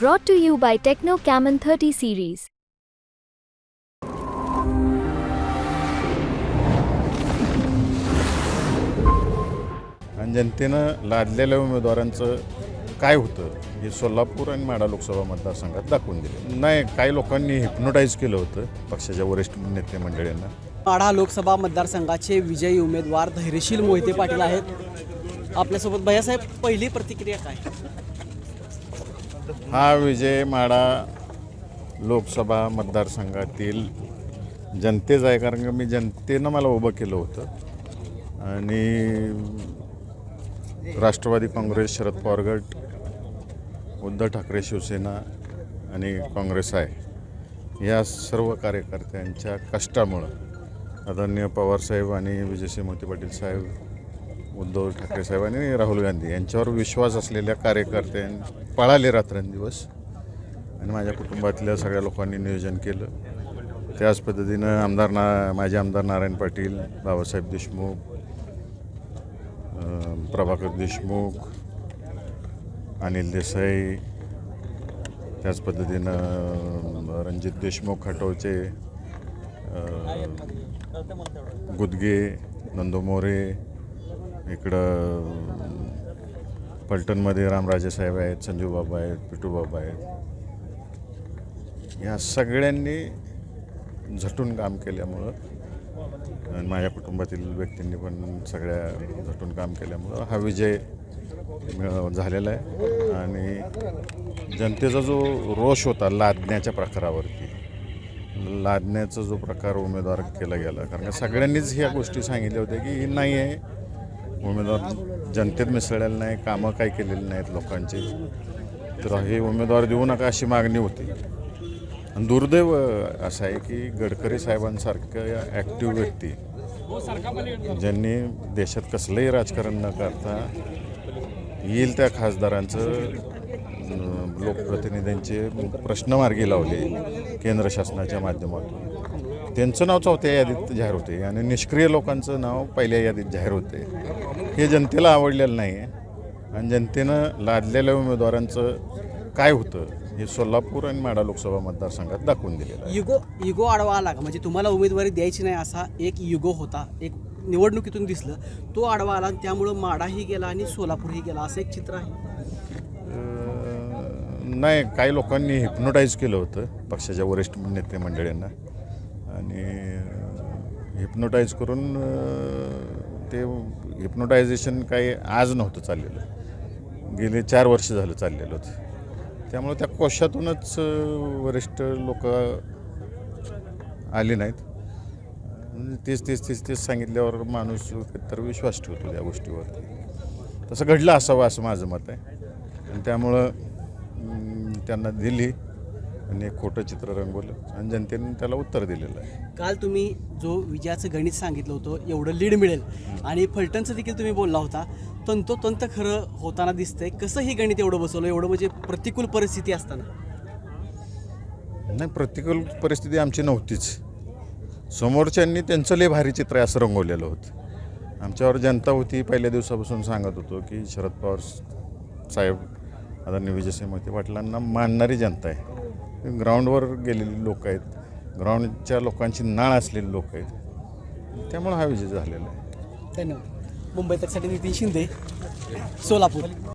Brought to you by Techno Camon 30 series. आणि जनतेनं लादलेल्या उमेदवारांचं काय होतं हे सोलापूर आणि माडा लोकसभा मतदारसंघात दाखवून दिले. नाही काही लोकांनी हिप्नोटाईज केलं होतं पक्षाच्या वरिष्ठ नेते मंडळींना. माढा लोकसभा मतदारसंघाचे विजयी उमेदवार धैर्यशील मोहिते पाटील आहेत. आपल्यासोबत भैयासाहेब पहिली प्रतिक्रिया काय? हा विजय माडा लोकसभा मतदारसंघातील जनतेचा आहे कारण का मी जनतेनं मला उभं केलं होतं. आणि राष्ट्रवादी काँग्रेस शरद पवार गट उद्धव ठाकरे शिवसेना आणि काँग्रेस आहे. या सर्व कार्यकर्त्यांच्या कष्टामुळं आदरणीय पवारसाहेब आणि विजयसिंह मोती पाटील साहेब उद्धव ठाकरे साहेब आणि राहुल गांधी यांच्यावर विश्वास असलेल्या कार्यकर्त्यांनी पळाले रात्रंदिवस. आणि माझ्या कुटुंबातल्या सगळ्या लोकांनी नियोजन केलं. त्याच पद्धतीनं आमदार ना माझे आमदार नारायण पाटील बाबासाहेब देशमुख प्रभाकर देशमुख अनिल देसाई त्याच पद्धतीनं रणजित देशमुख खटोचे गुदगे नंदू मोरे इकडं पलटणमध्ये रामराजे साहेब आहेत संजू बाबा आहेत पिटूबाबा आहेत. या सगळ्यांनी झटून काम केल्यामुळं आणि माझ्या कुटुंबातील व्यक्तींनी पण सगळ्या झटून काम केल्यामुळं हा विजय झालेला आहे. आणि जनतेचा जो रोष होता लादण्याच्या प्रकारावरती लादण्याचा जो प्रकार उमेदवार केला गेला कारण का सगळ्यांनीच ह्या गोष्टी सांगितल्या होत्या की ही नाही आहे. उमेदवार जनतेत मिसळलेलं नाही कामं काही केलेली नाहीत लोकांची. तर हे उमेदवार देऊ नका अशी मागणी होती. आणि दुर्दैव असं आहे की गडकरी साहेबांसारख्या ॲक्टिव्ह व्यक्ती ज्यांनी देशात कसलंही राजकारण न करता येईल त्या खासदारांचं लोकप्रतिनिधींचे प्रश्न मार्गी लावले केंद्र शासनाच्या माध्यमातून. त्यांचं नाव चौथ्या यादीत जाहीर होते आणि निष्क्रिय लोकांचं नाव पहिल्या यादीत जाहीर होते. हे जनतेला आवडलेलं नाही आहे आणि जनतेनं लादलेल्या उमेदवारांचं काय होतं हे सोलापूर आणि माडा लोकसभा मतदारसंघात दाखवून दिलेलं युगो युगो आडवा आला का? म्हणजे तुम्हाला उमेदवारी द्यायची नाही असा एक युगो होता एक निवडणुकीतून दिसलं. तो आडवा आला त्यामुळं माडाही गेला आणि सोलापूरही गेला असं एक चित्र आहे. नाही काही लोकांनी हिप्नोटाईज केलं होतं पक्षाच्या वरिष्ठ नेते मंडळींना. आणि हिप्नोटाईज करून ते हिप्नोटायझेशन काही आज नव्हतं चाललेलं. गेले चार वर्ष झालं चाललेलं होतं त्यामुळे त्या कोशातूनच वरिष्ठ लोक आली नाहीत. तेच तेच तेच तेच सांगितल्यावर माणूस तर विश्वास ठेवतो त्या गोष्टीवरती. तसं घडलं असावं असं माझं मत आहे. आणि त्यामुळं त्यांना दिली. आणि एक खोटं चित्र रंगवलं आणि जनतेने त्याला उत्तर दिलेलं आहे. काल तुम्ही जो विजयाचं गणित सांगितलं होतं एवढं लीड मिळेल. आणि फलटणचं देखील तुम्ही बोलला होता. तंतोतंत खरं होताना दिसतंय. कसं हे गणित एवढं बसवलं? एवढं म्हणजे प्रतिकूल परिस्थिती असताना. नाही प्रतिकूल परिस्थिती आमची नव्हतीच. समोरच्यांनी त्यांचं लय भारी चित्र आहे असं रंगवलेलं होतं. आमच्यावर जनता होती पहिल्या दिवसापासून सांगत होतो की शरद पवार साहेब आदरणीय विजयसिंह मोहिते पाटलांना मानणारी जनता आहे. ग्राउंडवर गेलेले लोक आहेत. ग्राउंडच्या लोकांची नाळ असलेली लोक आहेत. त्यामुळे हा विजय झालेला आहे. धन्यवाद. मुंबई तकसाठी नितीन शिंदे सोलापूर.